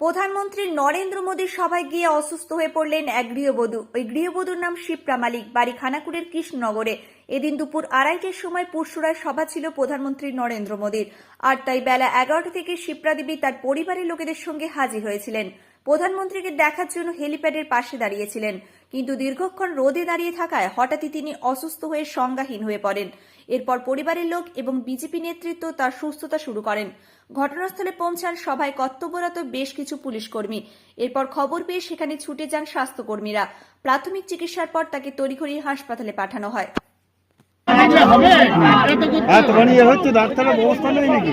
প্রধানমন্ত্রী নরেন্দ্র মোদীর সভায় গিয়ে অসুস্থ হয়ে পড়লেন এক গৃহবধূ। ওই গৃহবধূর নাম শিপ্রা মালিক। বাড়ি খানাকুড়ের কৃষ্ণনগরে। এদিন দুপুর আড়াইটের সময় পুরসুরায় সভা ছিল প্রধানমন্ত্রী নরেন্দ্র মোদীর। আর তাই বেলা এগারোটা থেকে শিপ্রা দেবী তার পরিবারের লোকেদের সঙ্গে হাজির হয়েছিলেন। প্রধানমন্ত্রীকে দেখার জন্য হেলিপ্যাডের পাশে দাঁড়িয়েছিলেন। কিন্তু দীর্ঘক্ষণ রোদে দাঁড়িয়ে থাকায় হঠাৎই তিনি অসুস্থ হয়ে সংজ্ঞাহীন হয়ে পড়েন। এরপর পরিবারের লোক এবং বিজেপি নেতৃত্ব তার সুস্থতা শুরু করেন। ঘটনাস্থলে পৌঁছান সভায় কর্তব্যরত বেশ কিছু পুলিশ কর্মী এরপর খবর পেয়ে সেখানে ছুটে যান স্বাস্থ্যকর্মীরা। প্রাথমিক চিকিৎসার পর তাকে তড়িঘড়ি হাসপাতালে পাঠানো হয়। তোমার ইয়ে হচ্ছে ডাক্তারের ব্যবস্থা নেই নাকি?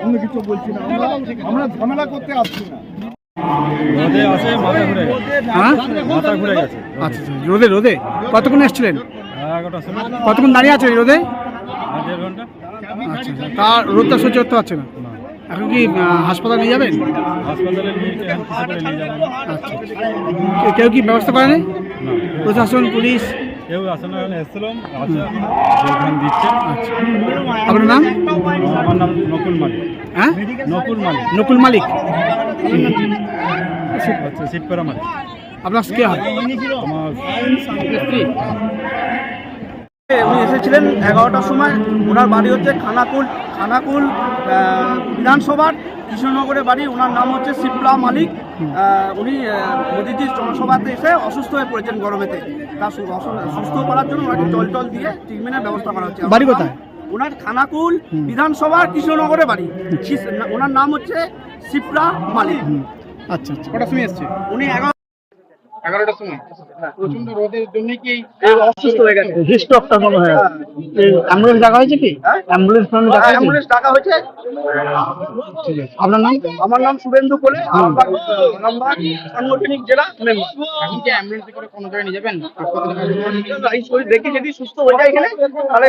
অন্য কিছু বলছি না আমরা- আমরা ঝামেলা করতে আসছি না। রোদে হ্যাঁ আচ্ছা রোদে রোদে? কতক্ষণ এসেছিলেন কতক্ষণ দাঁড়িয়ে আছে ওই রোদে? আচ্ছা আচ্ছা। তার রোদটা সহ্য করতে পারছে না? এখন কি হাসপাতালে নিয়ে যাবেন? করে আচ্ছা। কেউ কি ব্যবস্থা করেনি? না। প্রশাসন পুলিশ? কেউ আসে না এসেছিলাম আছে দিচ্ছে। আপনার নাম? আমার নাম নকুল মালিক। হ্যাঁ? নকুল মালিক। নকুল মালিক? মালিক। আপনার কে হয়? আমার উনি এসেছিলেন এগারোটার সময়। ওনার বাড়ি হচ্ছে খানাকুল খানাকুল বিধানসভার কৃষ্ণনগরের বাড়ি। ওনার নাম হচ্ছে শিপ্রা মালিক। উনি মোদিজির জনসভাতে এসে অসুস্থ হয়ে পড়েছেন গরমেতে। তা সুস্থ করার জন্য ওনাকে জল টল দিয়ে ট্রিটমেন্টের ব্যবস্থা করা হচ্ছে। বাড়ি কোথায়? ওনার খানাকুল বিধানসভার কৃষ্ণনগরের বাড়ি। ওনার নাম হচ্ছে শিপ্রা মালিক। আচ্ছা আচ্ছা। কটার সময় এসছে? উনি এগারো এগারোটার সময়। প্রচণ্ড রোদের জন্য কি অসুস্থ হয়ে গেছে। হিস্টকটা মনে হয়। অ্যাম্বুলেন্স ডাকা হয়েছে কি? অ্যাম্বুলেন্স ডাকা হয়েছে? অ্যাম্বুলেন্স ডাকা হয়েছে। আপনার নাম? আমার নাম শুভেন্দু কোলে। আমার নাম্বার সাংগঠনিক জেলা মেম্বার এখন কি অ্যাম্বুলেন্সে করে কোনো জায়গায় নিয়ে যাবেন? দেখে যদি সুস্থ হয়ে যায় এখানে তাহলে